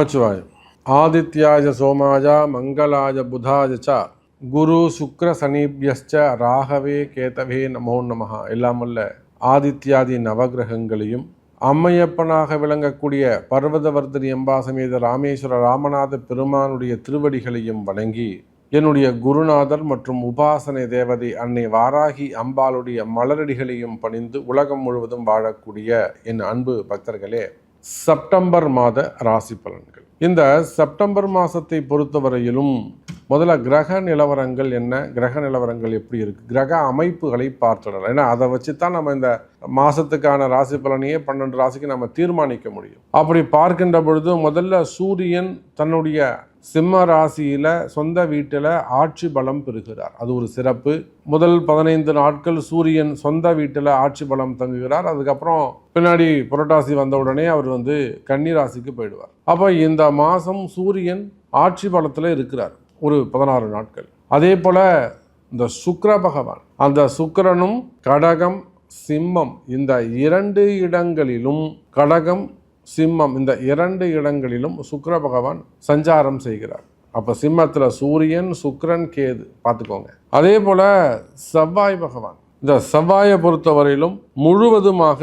நமச்சிவாய ஆதித்யாய சோமாய மங்களாய புதாய ச குரு சுக்ர சனீபியஸ்ச ராகவே கேதவே நமோ நமஹா எல்லாம் ஆதித்யாதி நவகிரகங்களையும் அம்மையப்பனாக விளங்கக்கூடிய பர்வதவர்தனி எம்பாசமேத ராமேஸ்வர ராமநாத பெருமானுடைய திருவடிகளையும் வணங்கி என்னுடைய குருநாதர் மற்றும் உபாசனை தேவதை அன்னை வாராகி அம்பாளுடைய மலரடிகளையும் பணிந்து உலகம் முழுவதும் வாழக்கூடிய என் அன்பு பக்தர்களே செப்டம்பர் மாத ராசி பலன்கள். இந்த செப்டம்பர் மாதத்தை பொறுத்தவரையிலும் முதல்ல கிரக நிலவரங்கள் என்ன? கிரக நிலவரங்கள் எப்படி இருக்குது கிரக அமைப்புகளை பார்த்துடலாம். ஏன்னா அதை வச்சு தான் நம்ம இந்த மாதத்துக்கான ராசி பலனையே பன்னெண்டு ராசிக்கு நம்ம தீர்மானிக்க முடியும். அப்படி பார்க்கின்ற பொழுது முதல்ல சூரியன் தன்னுடைய சிம்ம ராசியில் சொந்த வீட்டில் ஆட்சி பலம் பெறுகிறார். அது ஒரு சிறப்பு. முதல் பதினைந்து நாட்கள் சூரியன் சொந்த வீட்டில் ஆட்சி பலம் தங்குகிறார். அதுக்கப்புறம் பின்னாடி புரட்டாசி வந்த உடனே அவர் வந்து கன்னி ராசிக்கு போயிடுவார். அப்போ இந்த மாதம் சூரியன் ஆட்சி பலத்தில் இருக்கிறார். ஒரு பதினாறு நாட்கள். அதே போல் இந்த சுக்கர பகவான் அந்த சுக்கரனும் கடகம் சிம்மம் இந்த இரண்டு இடங்களிலும் கடகம் சிம்மம் இந்த இரண்டு இடங்களிலும் சுக்கர பகவான் சஞ்சாரம் செய்கிறார். அப்போ சிம்மத்தில் சூரியன் சுக்கரன் கேது பார்த்துக்கோங்க. அதே போல் செவ்வாய் பகவான் இந்த செவ்வாயை பொறுத்தவரையிலும் முழுவதுமாக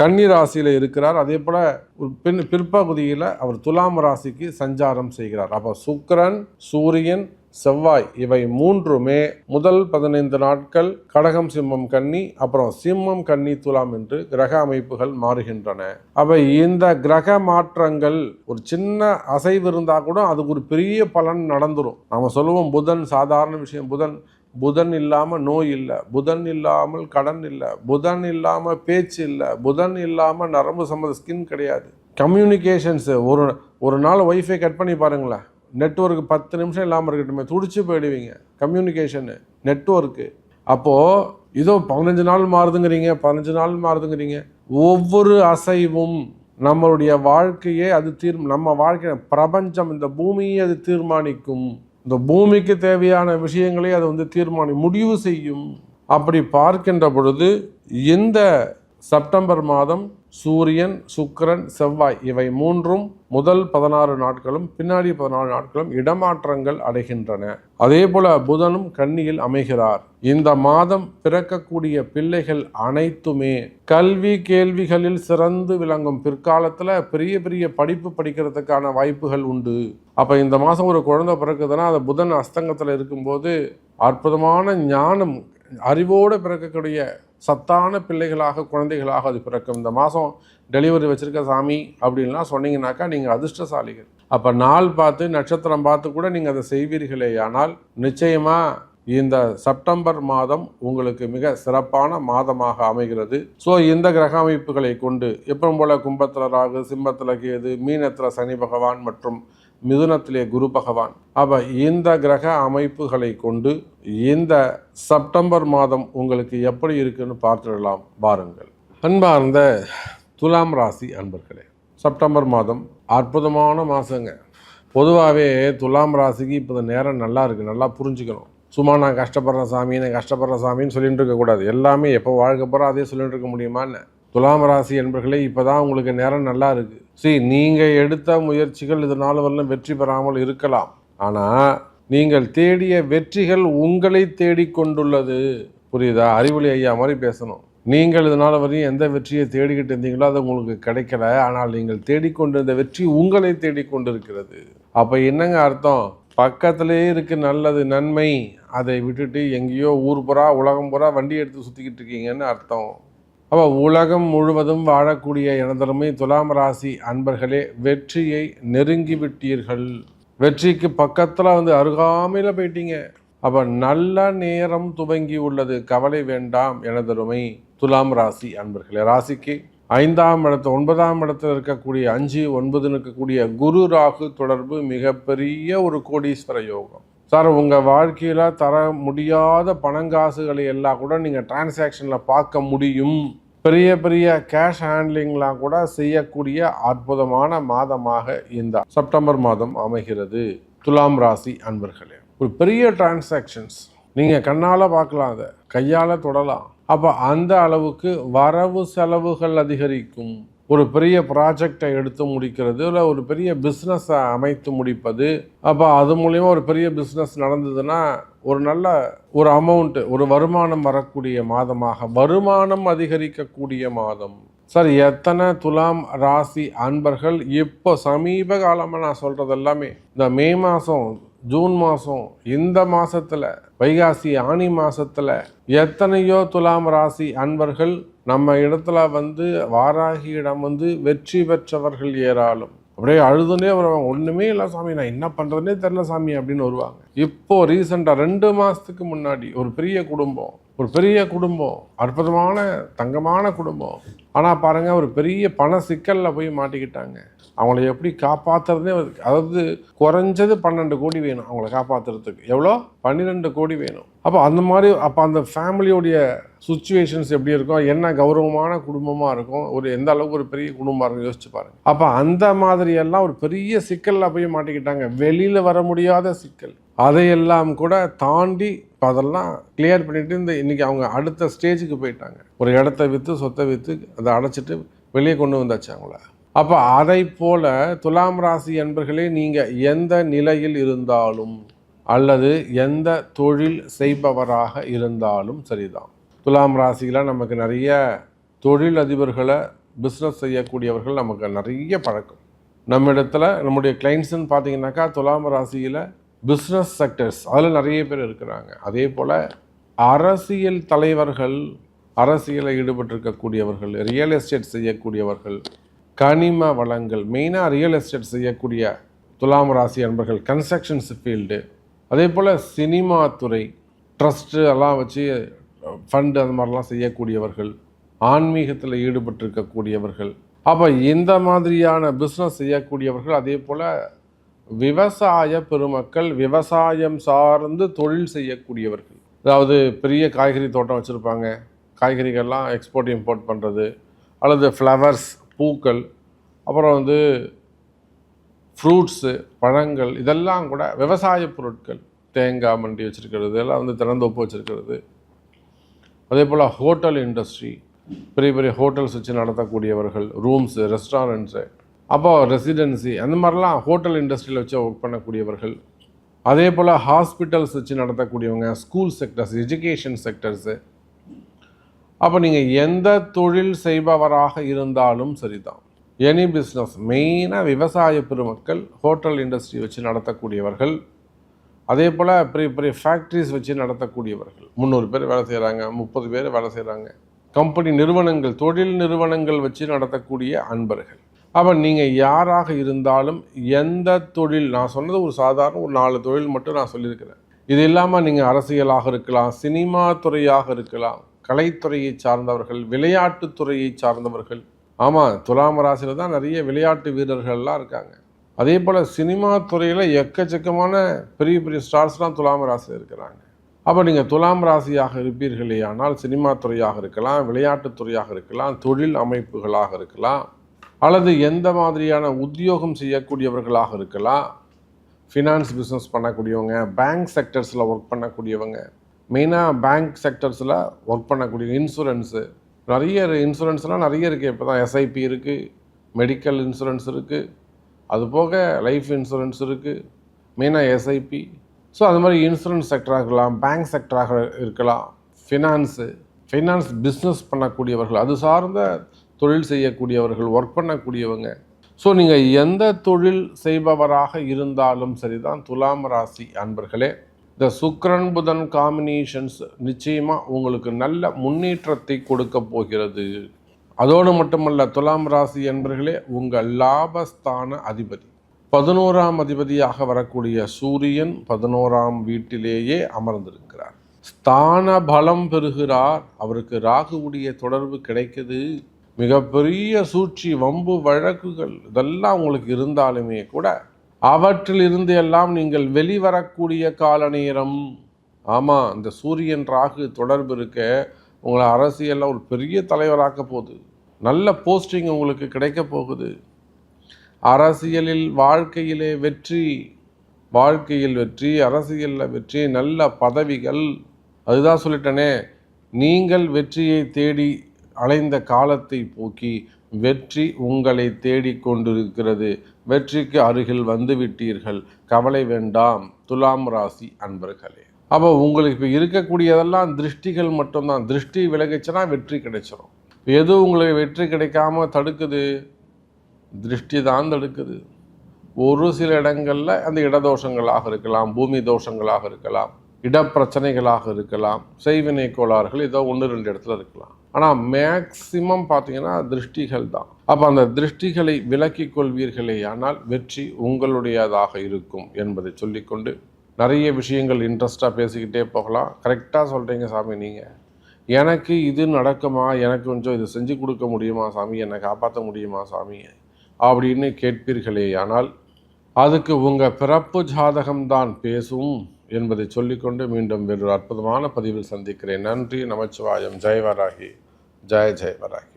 கன்னி ராசியில் இருக்கிறார். அதே போல் ஒரு பின் பிற்பகுதியில் அவர் துலாம் ராசிக்கு சஞ்சாரம் செய்கிறார். அப்போ சுக்கிரன் சூரியன் செவ்வாய் இவை மூன்றுமே முதல் பதினைந்து நாட்கள் கடகம் சிம்மம் கன்னி அப்புறம் சிம்மம் கன்னி துலாம் என்று கிரக அமைப்புகள் மாறுகின்றன. அவை இந்த கிரக மாற்றங்கள் ஒரு சின்ன அசைவு இருந்தால் கூட அதுக்கு ஒரு பெரிய பலன் நடந்துடும் நம்ம சொல்லுவோம் புதன் சாதாரண விஷயம். புதன் புதன் இல்லாமல் நோய் இல்லை புதன் இல்லாமல் கடன் இல்லை புதன் இல்லாமல் பேச்சு இல்லை புதன் இல்லாமல் நரம்பு சம்மந்த ஸ்கின் கிடையாது. கம்யூனிகேஷன்ஸு ஒரு ஒரு நாள் ஒய்ஃபை கட் பண்ணி பாருங்களேன். நெட்ஒர்க் பத்து நிமிஷம் இல்லாமல் இருக்கட்டுமே துடிச்சு போயிடுவீங்க. கம்யூனிகேஷனு நெட்ஒர்க்கு அப்போது இதோ பதினஞ்சு நாள் மாறுதுங்கிறீங்க பதினஞ்சு நாள் மாறுதுங்கிறீங்க. ஒவ்வொரு அசைவும் நம்மளுடைய வாழ்க்கையே அது தீர் நம்ம வாழ்க்கை பிரபஞ்சம் இந்த பூமியை அது தீர்மானிக்கும். இந்த பூமிக்கு தேவையான விஷயங்களை அது வந்து தீர்மானி முடிவு செய்யும். அப்படி பார்க்கின்ற பொழுது இந்த செப்டம்பர் மாதம் சூரியன் சுக்கிரன் செவ்வாய் இவை மூன்றும் முதல் பதினாறு நாட்களும் பின்னாடி பதினாறு நாட்களும் இடமாற்றங்கள் அடைகின்றன. அதே போல புதனும் கன்னியில் அமைகிறார். இந்த மாதம் பிறக்கக்கூடிய பிள்ளைகள் அனைத்துமே கல்வி கேள்விகளில் சிறந்து விளங்கும். பிற்காலத்தில் பெரிய பெரிய படிப்பு படிக்கிறதுக்கான வாய்ப்புகள் உண்டு. அப்போ இந்த மாதம் ஒரு குழந்தை பிறக்குதுன்னா அது புதன் அஸ்தங்கத்தில் இருக்கும்போது அற்புதமான ஞானம் அறிவோடு பிறக்கக்கூடிய சத்தான பிள்ளைகளாக குழந்தைகளாக அது பிறக்கும். இந்த மாதம் டெலிவரி வச்சுருக்க சாமி அப்படின்லாம் சொன்னீங்கன்னாக்கா நீங்கள் அதிர்ஷ்டசாலிகள். அப்போ நாள் பார்த்து நட்சத்திரம் பார்த்து கூட நீங்கள் அதை செய்வீர்களே. ஆனால் நிச்சயமாக இந்த செப்டம்பர் மாதம் உங்களுக்கு மிக சிறப்பான மாதமாக அமைகிறது. ஸோ இந்த கிரக அமைப்புகளை கொண்டு எப்பவும் போல கும்பத்தில் ராகு சிம்மத்தில் கேது மீனத்தில் சனி பகவான் மற்றும் மிதுனத்திலே குரு பகவான். அப்போ இந்த கிரக அமைப்புகளை கொண்டு இந்த செப்டம்பர் மாதம் உங்களுக்கு எப்படி இருக்குன்னு பார்த்துடலாம். பாருங்கள். அன்பார்ந்த துலாம் ராசி அன்பர்களே செப்டம்பர் மாதம் அற்புதமான மாதங்க பொதுவாகவே துலாம் ராசிக்கு இப்போ இந்த நேரம் நல்லா இருக்குது நல்லா புரிஞ்சுக்கணும். சும்மா நான் கஷ்டப்படுற சாமி நான் கஷ்டப்படுற சாமின்னு சொல்லிட்டு இருக்கக்கூடாது எல்லாமே எப்போ வாழ்க்கை போகிறோம் அதே சொல்லிட்டு இருக்க முடியுமான்னு துலாம் ராசி என்பர்களே இப்போ தான் உங்களுக்கு நேரம் நல்லா இருக்குது சரி நீங்கள் எடுத்த முயற்சிகள் இது நாள் வரலும் வெற்றி பெறாமல் இருக்கலாம். ஆனால் நீங்கள் தேடிய வெற்றிகள் உங்களை தேடிக்கொண்டுள்ளது புரியுதா? அறிவொளி ஐயா மாதிரி பேசணும். நீங்கள் இதனால் வரையும் எந்த வெற்றியை தேடிக்கிட்டு இருந்தீங்களோ அது உங்களுக்கு கிடைக்கல. ஆனால் நீங்கள் தேடிக்கொண்டிருந்த வெற்றி உங்களை தேடிக்கொண்டிருக்கிறது. அப்போ என்னங்க அர்த்தம்? பக்கத்திலே இருக்கு நல்லது நன்மை. அதை விட்டுட்டு எங்கேயோ ஊர் புறா உலகம் புறா வண்டி எடுத்து சுற்றிக்கிட்டு இருக்கீங்கன்னு அர்த்தம். அப்போ உலகம் முழுவதும் வாழக்கூடிய எனதருமை துலாம் ராசி அன்பர்களே வெற்றியை நெருங்கி விட்டீர்கள் வெற்றிக்கு பக்கத்தில் வந்து அருகாமையில் போயிட்டீங்க. அப்போ நல்ல நேரம் துவங்கி உள்ளது. கவலை வேண்டாம் எனதருமை துலாம் ராசி அன்பர்களே. ராசிக்கு ஐந்தாம் இடத்து ஒன்பதாம் இடத்துல இருக்கக்கூடிய அஞ்சு ஒன்பதுன்னு இருக்கக்கூடிய குரு ராகு தொடர்பு மிகப்பெரிய ஒரு கோடீஸ்வர யோகம். சார் உங்கள் வாழ்க்கையில் தர முடியாத பணங்காசுகளை எல்லாம் கூட நீங்கள் டிரான்சாக்ஷனில் பார்க்க முடியும். பெரிய பெரிய கேஷ் ஹேண்ட்லிங்லாம் கூட செய்யக்கூடிய அற்புதமான மாதமாக இந்த செப்டம்பர் மாதம் அமைகிறது. துலாம் ராசி அன்பர்களே. ஒரு பெரிய டிரான்சாக்ஷன்ஸ் நீங்கள் கண்ணால் பார்க்கலாம் அதை. கையால் தொடலாம். அப்போ அந்த அளவுக்கு வரவு செலவுகள் அதிகரிக்கும். ஒரு பெரிய ப்ராஜெக்டை எடுத்து முடிக்கிறது இல்லை ஒரு பெரிய பிஸ்னஸை அமைத்து முடிப்பது. அப்போ அது மூலயமா ஒரு பெரிய பிஸ்னஸ் நடந்ததுன்னா ஒரு நல்ல ஒரு அமௌண்ட்டு ஒரு வருமானம் வரக்கூடிய மாதமாக வருமானம் அதிகரிக்கக்கூடிய மாதம். சார் எத்தனை துலாம் ராசி அன்பர்கள் இப்போ சமீப காலமாக நான் சொல்கிறது எல்லாமே இந்த மே மாதம் ஜூன் மாதம் இந்த மாதத்தில் வைகாசி ஆனி மாதத்தில் எத்தனையோ துலாம் ராசி அன்பர்கள் நம்ம இடத்துல வந்து வாராகியிடம் வந்து வெற்றி பெற்றவர்கள் ஏராளம். அப்படியே அழுதுனே வருவாங்க. ஒன்றுமே இல்லை சாமி நான் என்ன பண்ணுறதுனே தெரில சாமி அப்படின்னு வருவாங்க. இப்போது ரீசெண்டாக ரெண்டு மாதத்துக்கு முன்னாடி ஒரு பெரிய குடும்பம் ஒரு பெரிய குடும்பம் அற்புதமான தங்கமான குடும்பம். ஆனால் பாருங்கள் ஒரு பெரிய பண சிக்கலில் போய் மாட்டிக்கிட்டாங்க. அவங்கள எப்படி காப்பாற்றுறதே அதாவது குறைஞ்சது பன்னெண்டு கோடி வேணும் அவங்கள காப்பாற்றுறதுக்கு எவ்வளோ? பன்னிரெண்டு கோடி வேணும். அப்போ அந்த மாதிரி அப்போ அந்த ஃபேமிலியோடைய சுச்சுவேஷன்ஸ் எப்படி இருக்கும்? என்ன கௌரவமான குடும்பமாக இருக்கும்? ஒரு எந்த அளவுக்கு ஒரு பெரிய குடும்பமாக இருக்கும்? யோசிச்சு பாருங்கள் அப்போ அந்த மாதிரியெல்லாம் ஒரு பெரிய சிக்கலில் போய் மாட்டிக்கிட்டாங்க. வெளியில் வர முடியாத சிக்கல். அதையெல்லாம் கூட தாண்டி இப்போ அதெல்லாம் கிளியர் பண்ணிட்டு இந்த இன்னைக்கு அவங்க அடுத்த ஸ்டேஜுக்கு போயிட்டாங்க. ஒரு இடத்த விற்று சொத்தை விற்று அதை அடைச்சிட்டு வெளியே கொண்டு வந்தாச்சு அவங்கள. அப்போ அதை போல துலாம் ராசி என்பர்களே நீங்கள் எந்த நிலையில் இருந்தாலும் அல்லது எந்த தொழில் செய்பவராக இருந்தாலும் சரிதான். துலாம் ராசியில் நமக்கு நிறைய தொழில் அதிபர்களை பிஸ்னஸ் செய்யக்கூடியவர்கள் நமக்கு நிறைய பழக்கம். நம்ம இடத்துல நம்முடைய கிளைண்ட்ஸ்ன்னு பார்த்தீங்கன்னாக்கா துலாம் ராசியில் பிஸ்னஸ் செக்டர்ஸ் அதில் நிறைய பேர் இருக்கிறாங்க. அதே போல் அரசியல் தலைவர்கள் அரசியலில் ஈடுபட்டிருக்கக்கூடியவர்கள் ரியல் எஸ்டேட் செய்யக்கூடியவர்கள் கனிம வளங்கள் மெயினாக ரியல் எஸ்டேட் செய்யக்கூடிய துலாம் ராசி அன்பர்கள் கன்ஸ்ட்ரக்ஷன்ஸ் ஃபீல்டு அதே போல் சினிமா துறை ட்ரஸ்ட்டு எல்லாம் வச்சு ஃபண்டு அந்த மாதிரிலாம் செய்யக்கூடியவர்கள் ஆன்மீகத்தில் ஈடுபட்டிருக்கக்கூடியவர்கள். அப்போ இந்த மாதிரியான பிஸ்னஸ் செய்யக்கூடியவர்கள் அதே போல் விவசாய பெருமக்கள் விவசாயம் சார்ந்து தொழில் செய்யக்கூடியவர்கள். அதாவது பெரிய காய்கறி தோட்டம் வச்சுருப்பாங்க. காய்கறிகள்லாம் எக்ஸ்போர்ட் இம்போர்ட் பண்ணுறது அல்லது ஃப்ளவர்ஸ் பூக்கள். அப்புறம் வந்து ஃப்ரூட்ஸு பழங்கள். இதெல்லாம் கூட விவசாய பொருட்கள். தேங்காய் மண்டி வச்சுருக்கிறது. எல்லாம் வந்து திறந்தோப்பு வச்சுருக்கிறது. அதே போல் ஹோட்டல் இண்டஸ்ட்ரி பெரிய பெரிய ஹோட்டல்ஸ் வச்சு நடத்தக்கூடியவர்கள். ரூம்ஸு ரெஸ்டாரண்ட்ஸு அப்போ ரெசிடென்சி அந்த மாதிரிலாம் ஹோட்டல் இண்டஸ்ட்ரியில் வச்சு ஒர்க் பண்ணக்கூடியவர்கள். அதே போல் ஹாஸ்பிட்டல்ஸ் வச்சு நடத்தக்கூடியவங்க ஸ்கூல் செக்டர்ஸ் எஜுகேஷன் செக்டர்ஸு அப்போ நீங்கள் எந்த தொழில் செய்பவராக இருந்தாலும் சரிதான். எனி பிஸ்னஸ் மெயினாக விவசாய பெருமக்கள் ஹோட்டல் இண்டஸ்ட்ரி வச்சு நடத்தக்கூடியவர்கள். அதே போல் பெரிய பெரிய ஃபேக்ட்ரிஸ் வச்சு நடத்தக்கூடியவர்கள். முந்நூறு பேர் வேலை செய்கிறாங்க முப்பது பேர் வேலை செய்கிறாங்க கம்பெனி நிறுவனங்கள் தொழில் நிறுவனங்கள் வச்சு நடத்தக்கூடிய அன்பர்கள். அப்போ நீங்கள் யாராக இருந்தாலும் எந்த தொழில் நான் சொன்னது ஒரு சாதாரண ஒரு நாலு தொழில் மட்டும் நான் சொல்லியிருக்கிறேன். இது இல்லாமல் நீங்கள் அரசியலாக இருக்கலாம் சினிமா துறையாக இருக்கலாம் கலைத்துறையை சார்ந்தவர்கள் விளையாட்டுத்துறையை சார்ந்தவர்கள். ஆமாம் துலாம் ராசியில் தான் நிறைய விளையாட்டு வீரர்கள்லாம் இருக்காங்க. அதே போல் சினிமா துறையில் எக்கச்சக்கமான பெரிய பெரிய ஸ்டார்ஸ்லாம் துலாம் ராசியில் இருக்கிறாங்க. அப்போ நீங்கள் துலாம் ராசியாக இருப்பீர்களே ஆனால் சினிமா துறையாக இருக்கலாம் விளையாட்டுத்துறையாக இருக்கலாம் தொழில் அமைப்புகளாக இருக்கலாம். அல்லது எந்த மாதிரியான உத்தியோகம் செய்யக்கூடியவர்களாக இருக்கலாம். ஃபினான்ஸ் பிஸ்னஸ் பண்ணக்கூடியவங்க பேங்க் செக்டர்ஸில் ஒர்க் பண்ணக்கூடியவங்க. மெயினாக பேங்க் செக்டர்ஸில் ஒர்க் பண்ணக்கூடிய இன்சூரன்ஸு நிறைய இன்சூரன்ஸ்லாம் நிறைய இருக்குது இப்போ தான் எஸ்ஐபி இருக்குது மெடிக்கல் இன்சூரன்ஸ் இருக்குது அது போக லைஃப் இன்சூரன்ஸ் இருக்குது மெயினாக எஸ்ஐபி ஸோ அது மாதிரி இன்சூரன்ஸ் செக்டராக இருக்கலாம் பேங்க் செக்டராக இருக்கலாம். ஃபினான்ஸு ஃபைனான்ஸ் பிஸ்னஸ் பண்ணக்கூடியவர்கள். அது சார்ந்த தொழில் செய்யக்கூடியவர்கள் ஒர்க் பண்ணக்கூடியவங்க. ஸோ நீங்கள் எந்த தொழில் செய்பவராக இருந்தாலும் சரிதான் துலாம் ராசி அன்பர்களே இந்த சுக்ரன் புதன் காம்பினேஷன்ஸ் நிச்சயமாக உங்களுக்கு நல்ல முன்னேற்றத்தை கொடுக்க போகிறது. அதோடு மட்டுமல்ல துலாம் ராசி என்பர்களே உங்கள் லாபஸ்தான அதிபதி. பதினோராம் அதிபதியாக வரக்கூடிய சூரியன் பதினோராம் வீட்டிலேயே அமர்ந்திருக்கிறார். ஸ்தான பலம் பெறுகிறார். அவருக்கு ராகுவுடைய தொடர்பு கிடைக்குது. மிகப்பெரிய சூழ்ச்சி வம்பு வழக்குகள் இதெல்லாம் உங்களுக்கு இருந்தாலுமே கூட அவற்றிலிருந்து எல்லாம் நீங்கள் வெளிவரக்கூடிய கால நேரம். ஆமாம் இந்த சூரியன் ராகு தொடர்பு இருக்க உங்களை அரசியலில் ஒரு பெரிய தலைவராக்க போகுது. நல்ல போஸ்டிங் உங்களுக்கு கிடைக்க போகுது. அரசியலில் வாழ்க்கையிலே வெற்றி வாழ்க்கையில் வெற்றி அரசியலில் வெற்றி நல்ல பதவிகள். அதுதான் சொல்லிட்டேனே நீங்கள் வெற்றியை தேடி அலைந்த காலத்தை போக்கி வெற்றி உங்களை தேடிக்கொண்டிருக்கிறது வெற்றிக்கு அருகில் வந்து விட்டீர்கள். கவலை வேண்டாம். துலாம் ராசி அன்பர்களே. அப்போ உங்களுக்கு இப்போ இருக்கக்கூடியதெல்லாம் திருஷ்டிகள் மட்டும்தான். திருஷ்டி விலகிச்சுன்னா வெற்றி கிடைச்சிடும் எது உங்களுக்கு வெற்றி கிடைக்காம தடுக்குது? திருஷ்டி தான் தடுக்குது. ஒரு சில இடங்களில் அந்த இடதோஷங்களாக இருக்கலாம் பூமி தோஷங்களாக இருக்கலாம் இடப்பிரச்சனைகளாக இருக்கலாம் செய்வினை கோளாறுகள் ஏதோ ஒன்று ரெண்டு இடத்துல இருக்கலாம். ஆனால் மேக்சிமம் பார்த்தீங்கன்னா திருஷ்டிகள் தான். அப்போ அந்த திருஷ்டிகளை விலக்கிக் கொள்வீர்களே ஆனால் வெற்றி உங்களுடையதாக இருக்கும் என்பதை சொல்லிக்கொண்டு நிறைய விஷயங்கள் இன்ட்ரெஸ்டாக பேசிக்கிட்டே போகலாம். கரெக்டாக சொல்கிறீங்க சாமி நீங்கள் எனக்கு இது நடக்குமா? எனக்கு கொஞ்சம் இது செஞ்சு கொடுக்க முடியுமா சாமி? என்னை காப்பாற்ற முடியுமா சாமி? அப்படின்னு கேட்பீர்களே ஆனால் அதுக்கு உங்கள் பிறப்பு ஜாதகம்தான் பேசும் என்பதை சொல்லிக்கொண்டு மீண்டும் வேறொரு அற்புதமான பதிவில் சந்திக்கிறேன். நன்றி நமச்சிவாயம். ஜெயவராகி. ஜெய ஜெயவராகி